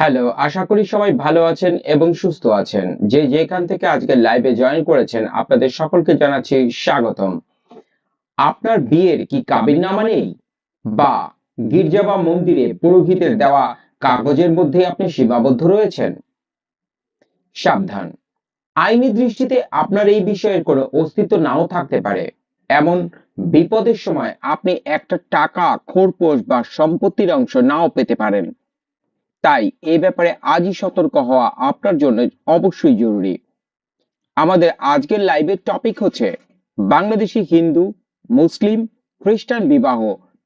Hello, আশা করি সবাই ভালো আছেন এবং সুস্থ আছেন। যে যেখান থেকে আজকে লাইভে জয়েন করেছেন, আপনাদের সকলকে জানাচ্ছি স্বাগতম। আপনার বিয়ের কি কাবিননামা নেই? বা গির্জা বা মন্দিরে পুরোহিতের দেওয়া কাগজের মধ্যে আপনি সীমাবদ্ধ রয়েছেন? সাবধান। আইনি দৃষ্টিতে আপনার এই বিষয়ের কোনো অস্তিত্ব নাও থাকতে পারে। এমন বিপদের সময় আপনি একটা টাকা, খোরপোশ বা সম্পত্তির অংশ নাও পেতে পারেন। তাই এ ব্যাপারে আজই সতর্ক হওয়া আপনার জন্য অবশ্যই জরুরি। আমাদের আজকের লাইভের টপিক হচ্ছে বাংলাদেশি হিন্দু, মুসলিম, খ্রিস্টান বিবাহ।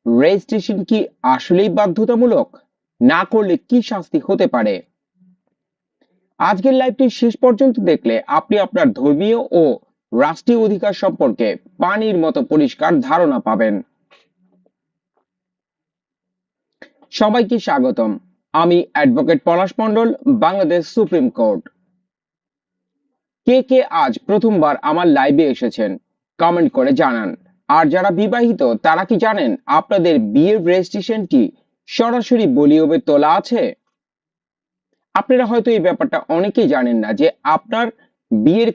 রেজিস্ট্রেশন কি আসলেই বাধ্যতামূলক? না করলে কি শাস্তি হতে পারে? আজকের লাইভটি শেষ পর্যন্ত দেখলে আপনি আপনার ধর্মীয় ও রাষ্ট্রীয় অধিকার সম্পর্কে পানির মতো পরিষ্কার ধারণা পাবেন। সবাইকে স্বাগতম। আমি advocate Palash Mondal, Bangladesh supreme court. কে কে আজ প্রথমবার আমার লাইভে এসেছেন কমেন্ট করে জানান। আর যারা বিবাহিত, তারা কি জানেন আপনাদের বিয়ের রেজিস্ট্রেশনটি সরাসরি বলিওবে তোলা আছে? আপনারা হয়তো এই ব্যাপারটা অনেকেই জানেন না যে আপনার বিয়ের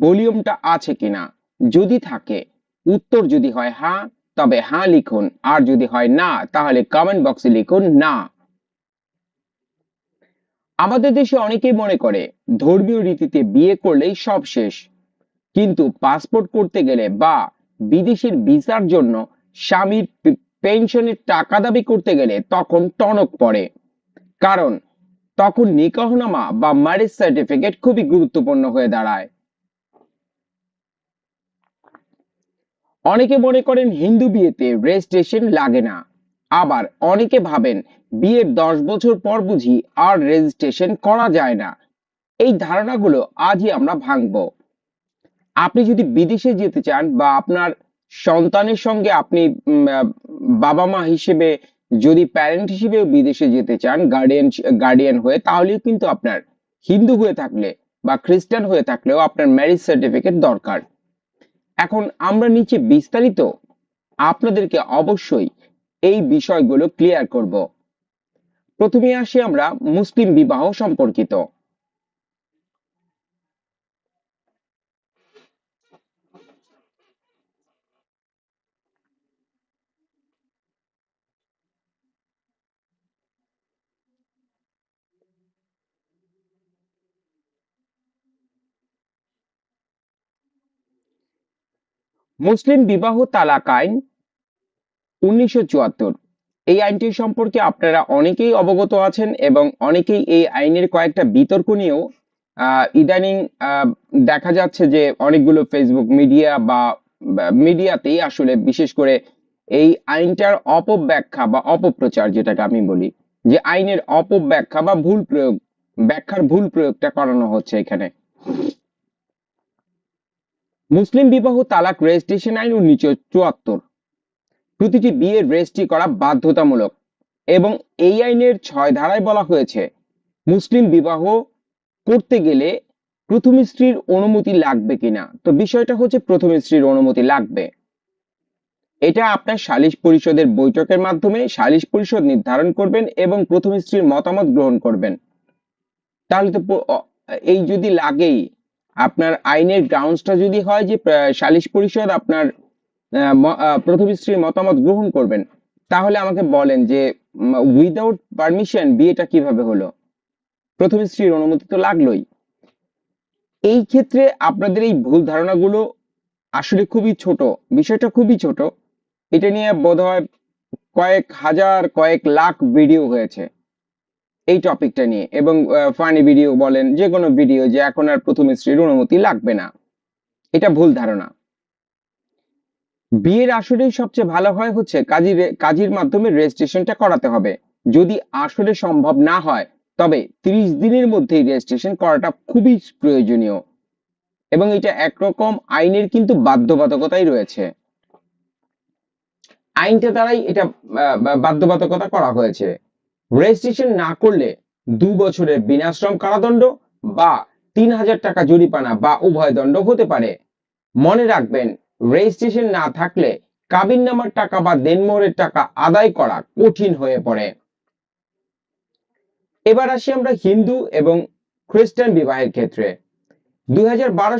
ভলিউমটা আছে কিনা। যদি থাকে, উত্তর যদি হয় হ্যাঁ তবে হ্যাঁ লিখুন। আর যদি হয় না, তাহলে কমেন্ট বক্সে লিখুন না। আমাদের দেশে অনেকেই মনে করে, ধর্মীয় রীতিতে বিয়ে করলেই সব শেষ। কিন্তু পাসপোর্ট করতে গেলে বা বিদেশের ভিসার জন্য স্বামীর পেনশনের টাকা দাবি করতে গেলে তখন টনক পড়ে। কারণ তখন নিকাহনামা বা ম্যারেজ সার্টিফিকেট খুবই গুরুত্বপূর্ণ হয়ে দাঁড়ায়। অনেকে মনে করেন হিন্দু বিয়েতে রেজিস্ট্রেশন লাগে না। আবার অনেকে ভাবেন বিয়ের দশ বছর পর বুঝি আর রেজিস্ট্রেশন করা যায় না। এই ধারণাগুলো আজই আমরা ভাঙব। আপনি যদি বিদেশে যেতে চান বা আপনার সন্তানের সঙ্গে আপনি বাবা মা হিসেবে যদি প্যারেন্ট হিসেবে বিদেশে যেতে চান গার্ডিয়ান গার্ডিয়ান হয়ে, তাহলেও কিন্তু আপনার হিন্দু হয়ে থাকলে বা খ্রিস্টান হয়ে থাকলেও আপনার ম্যারেজ সার্টিফিকেট দরকার। এখন আমরা নিচে বিস্তারিত আপনাদেরকে অবশ্যই এই বিষয়গুলো ক্লিয়ার করব। প্রথমে আসি আমরা মুসলিম বিবাহ সম্পর্কিত। মুসলিম বিবাহ তালাক আইন উনিশশো চুয়াত্তর। এই আইনটি সম্পর্কে আপনারা অনেকেই অবগত আছেন এবং অনেকেই এই আইনের কয়েকটা বিতর্ক নিয়েও ইদানিং দেখা যাচ্ছে যে অনেকগুলো ফেসবুক মিডিয়া বা মিডিয়াতেই আসলে বিশেষ করে এই আইনটার অপব্যাখ্যা বা অপপ্রচার যেটাকে আমি বলি, যে আইনের অপব্যাখ্যা বা ভুল প্রয়োগ, ব্যাখ্যার ভুল প্রয়োগটা করানো হচ্ছে এখানে। মুসলিম বিবাহ তালাক রেজিস্ট্রেশন আইন উনিশশো চুয়াত্তর। প্রতিটি বিয়ের রেজিস্ট্রি করা বাধ্যতামূলক এবং এই আইনের ছয় ধারায় বলা হয়েছে, মুসলিম বিবাহ করতে গেলে প্রথম স্ত্রীর অনুমতি লাগবে কিনা? তো বিষয়টা হচ্ছে প্রথম স্ত্রীর অনুমতি লাগবে। এটা আপনার সালিশ পরিষদের বৈঠকের মাধ্যমে সালিশ পরিষদ নির্ধারণ করবেন এবং প্রথম স্ত্রীর মতামত গ্রহণ করবেন। তাহলে তো এই যদি লাগেই, আপনার আইনের গ্রাউন্ডসটা যদি হয় যে সালিশ পরিষদ আপনার প্রথম স্ত্রীর মতামত গ্রহণ করবেন। তাহলে আমাকে বলেন যে উইদাউট পারমিশন বিয়েটা কীভাবে হলো? প্রথম স্ত্রীর অনুমতি তো লাগলোই। এই ক্ষেত্রে আপনাদের এই ভুল ধারণাগুলো আসলে খুবই ছোট, বিষয়টা খুবই ছোট। এটা নিয়ে বোধহয় কয়েক হাজার, কয়েক লাখ ভিডিও হয়েছে এই টপিকটা নিয়ে। এবং ফানি ভিডিও বলেন যে কোনো ভিডিও যে এখন আর প্রথম স্ত্রীর অনুমতি লাগবে না। এটা ভুল ধারণা। বিয়ের আসরেই সবচেয়ে ভালো হয় হচ্ছে কাজী কাজীর মাধ্যমে রেজিস্ট্রেশনটা করাতে হবে। যদি আসলে সম্ভব না হয়, তবে তিরিশ দিনের মধ্যেই রেজিস্ট্রেশন করাটা খুবই প্রয়োজনীয়। এবং এটা একরকম আইনের কিন্তু বাধ্যবাধকতাই রয়েছে। আইনটা দ্বারাই এটা বাধ্যবাধকতা করা হয়েছে। রেজিস্ট্রেশন না করলে দু বছরের বিনাশ্রম কারাদণ্ড বা তিন হাজার টাকা জরিমানা বা উভয় দণ্ড হতে পারে। মনে রাখবেন রেজিস্ট্রেশন না থাকলে কাবিন নামার টাকা বা দেনমোহরের টাকা আদায় করা কঠিন হয়ে পড়ে। এবার আসি আমরা হিন্দু এবং খ্রিস্টান বিবাহের ক্ষেত্রে। দুই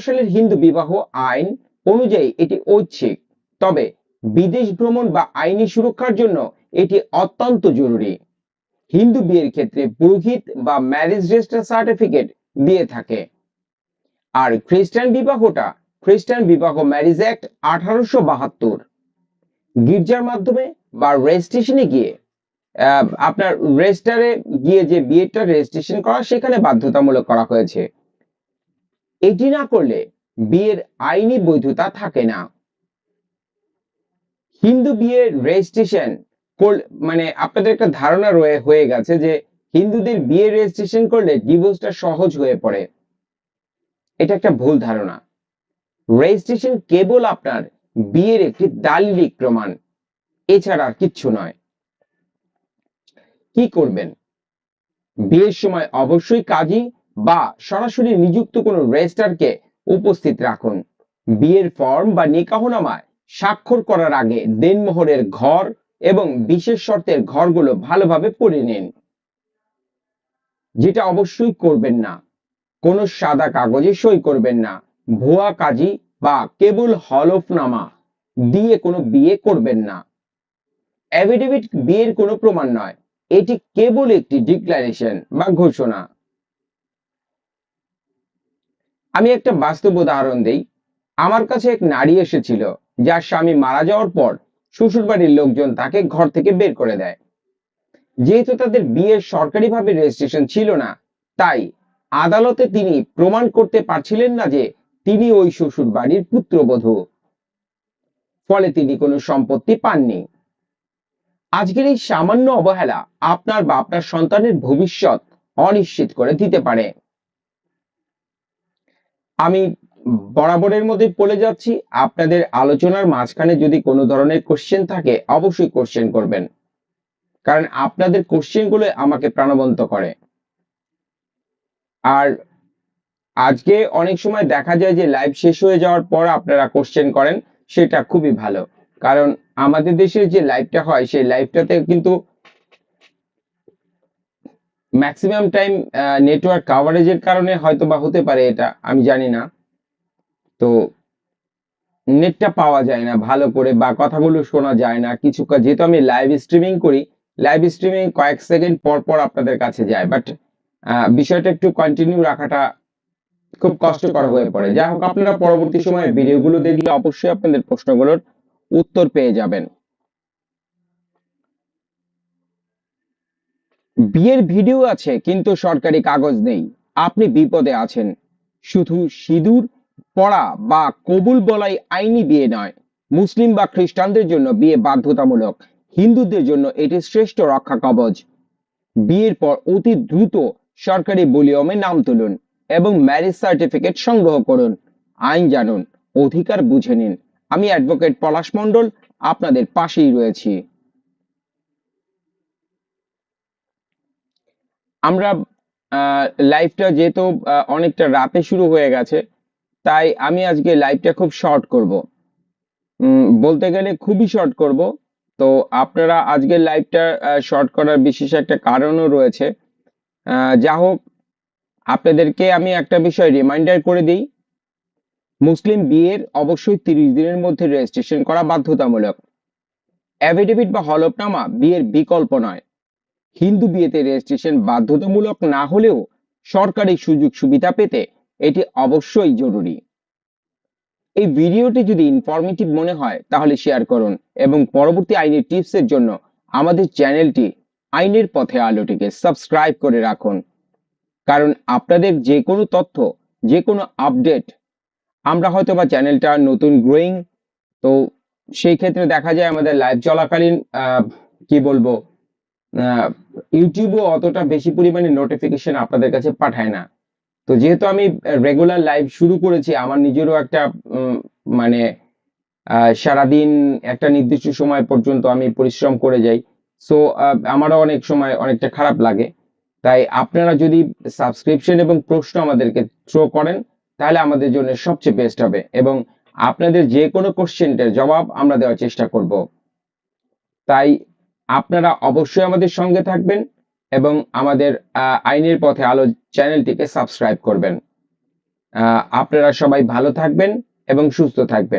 সালের হিন্দু বিবাহ আইন অনুযায়ী এটি ঐচ্ছিক, তবে বিদেশ ভ্রমণ বা আইনি সুরক্ষার জন্য এটি অত্যন্ত জরুরি। হিন্দু বিয়ের ক্ষেত্রে পুরোহিত বা ম্যারেজ রেজিস্টার সার্টিফিকেট দিয়ে থাকে। আর খ্রিস্টান বিবাহটা খ্রিস্টান বিবাহ ম্যারিজ অ্যাক্ট আঠারোশো বাহাত্তর। গির্জার মাধ্যমে বা রেজিস্ট্রেশনে গিয়ে আপনার রেজিস্টারে গিয়ে যে বিয়েটা রেজিস্ট্রেশন করা, সেখানে বাধ্যতামূলক করা হয়েছে। এটি না করলে বিয়ের আইনি বৈধতা থাকে না। হিন্দু বিয়ের রেজিস্ট্রেশন মানে আপনাদের একটা ধারণা রয়ে, হয়ে গেছে যে হিন্দুদের বিয়ে রেজিস্ট্রেশন করলে ডিভোর্সটা সহজ হয়ে পড়ে। এটা একটা ভুল ধারণা। রেজিস্ট্রেশন কেবল আপনার বিয়ের একটি দালিলিক প্রমাণ, এছাড়া আর কিচ্ছু নয়। কি করবেন? বিয়ের সময় অবশ্যই কাজী বা সরাসরি নিযুক্ত কোনো রেজিস্ট্রারকে উপস্থিত রাখুন। বিয়ের ফর্ম বা নিকাহনামায় স্বাক্ষর করার আগে দেনমোহরের ঘর এবং বিশেষ শর্তের ঘরগুলো ভালোভাবে পড়ে নিন। যেটা অবশ্যই করবেন না। কোনো সাদা কাগজে সই করবেন না। ভুয়া কাজী বা কেবল হলফনামা দিয়ে কোনো বিয়ে করবেন না। অ্যাফিডেভিট বিয়ের কোনো প্রমাণ নয়, এটি কেবল একটি ডিক্লারেশন বা ঘোষণা। আমি একটা বাস্তব উদাহরণ দেই। আমার কাছে এক নারী এসেছিল, যার স্বামী মারা যাওয়ার পর শ্বশুরবাড়ির লোকজন তাকে ঘর থেকে বের করে দেয়। যেহেতু তাদের বিয়ের সরকারিভাবে রেজিস্ট্রেশন ছিল না, তাই আদালতে তিনি প্রমাণ করতে পারছিলেন না যে তিনি ওই শ্বশুর বাড়ির পুত্রবধূ। ফলে তিনি কোনো সম্পত্তি পাননি। আজকের এই সামান্য অবহেলা আপনার বা আপনার সন্তানের ভবিষ্যৎ অনিশ্চিত করে দিতে পারে। আমি বরাবরের মধ্যে বলে যাচ্ছি, আপনাদের আলোচনার মাঝখানে যদি কোনো ধরনের কোশ্চেন থাকে, অবশ্যই কোশ্চেন করবেন। কারণ আপনাদের কোশ্চেনগুলো আমাকে প্রাণবন্ত করে। আর আজকে অনেক সময় দেখা যায় যে লাইভ শেষ হয়ে যাওয়ার পর আপনারা কোশ্চেন করেন, সেটা খুবই ভালো। কারণ আমাদের দেশের যে লাইভটা হয়, সেই লাইভটাতে কিন্তু ম্যাক্সিমাম টাইম নেটওয়ার্ক কাভারেজের কারণে হয়তো বা হতে পারে এটা, আমি জানি না। তো নেটটা পাওয়া যায় না ভালো করে বা কথাগুলো শোনা যায় না। কিছু যেহেতু আমি লাইভ স্ট্রিমিং করি লাইভ স্ট্রিমিং কয়েক সেকেন্ড পর পর আপনাদের কাছে যায়। বাট বিষয়টা একটু কন্টিনিউ রাখাটা খুব কষ্টকর হয়ে পড়ে। যাই হোক, আপনারা পরবর্তী সময়ে ভিডিওগুলো দেখলে অবশ্যই আপনাদের প্রশ্নগুলোর উত্তর পেয়ে যাবেন। বিয়ের ভিডিও আছে, কিন্তু সরকারি কাগজ নেই। আপনি বিপদে আছেন। শুধু সিঁদুর পড়া বা কবুল বলাই আইনি বিয়ে নয়। মুসলিম বা খ্রিস্টানদের জন্য বিয়ে বাধ্যতামূলক। হিন্দুদের জন্য এটি শ্রেষ্ঠ রক্ষা কবচ। বিয়ের পর অতি দ্রুত সরকারি বলিয়মে নাম তুলুন। এবং ম্যারেজ সার্টিফিকেট সংগ্রহ করুন। আইন জানুন, অধিকার বুঝে নিন। আমি অ্যাডভোকেট পলাশ মণ্ডল, আপনাদের পাশেই রয়েছি। আমরা লাইভটা যেহেতু অনেকটা রাতে শুরু হয়ে গেছে, তাই আমি আজকে লাইভটা খুব শর্ট করব। বলতে গেলে খুবই শর্ট করব। তো আপনারা আজকের লাইভটা শর্ট করার বিশেষ একটা কারণও রয়েছে। যা হোক আপনাদেরকে আমি একটা বিষয় রিমাইন্ডার করে দিই। মুসলিম বিয়ের অবশ্যই তিরিশ দিনের মধ্যে রেজিস্ট্রেশন করা বাধ্যতামূলক। অ্যাফিডেভিট বা হলফনামা বিয়ের বিকল্প নয়। হিন্দু বিয়েতে রেজিস্ট্রেশন বাধ্যতামূলক না হলেও সরকারি সুযোগ সুবিধা পেতে এটি অবশ্যই জরুরি। এই ভিডিওটি যদি ইনফরমেটিভ মনে হয়, তাহলে শেয়ার করুন এবং পরবর্তী আইনের টিপসের জন্য আমাদের চ্যানেলটি আইনের পথে আলোটিকে সাবস্ক্রাইব করে রাখুন। কারণ আপনাদের যে কোনো তথ্য যে কোনো আপডেট, আমরা হয়তো বা চ্যানেলটা নতুন গ্রোয়িং তো সেই ক্ষেত্রে দেখা যায় আমাদের লাইভ চলাকালীন কি বলব ইউটিউবও অতটা বেশি পরিমাণে নোটিফিকেশন আপনাদের কাছে পাঠায় না। তো যেহেতু আমি রেগুলার লাইভ শুরু করেছি, আমার নিজেরও একটা মানে সারাদিন একটা নির্দিষ্ট সময় পর্যন্ত আমি পরিশ্রম করে যাই। সো আমারও অনেক সময় অনেকটা খারাপ লাগে। তাই আপনারা যদি সাবস্ক্রিপশন এবং প্রশ্ন আমাদেরকে থ্রো করেন, তাহলে আমাদের জন্য সবচেয়ে বেস্ট হবে এবং আপনাদের যে কোনো কোশ্চেনটার জবাব আমরা দেওয়ার চেষ্টা করব। তাই আপনারা অবশ্যই আমাদের সঙ্গে থাকবেন এবং আমাদের আইনের পথে আলো চ্যানেলটিকে সাবস্ক্রাইব করবেন। আপনারা সবাই ভালো থাকবেন এবং সুস্থ থাকবেন।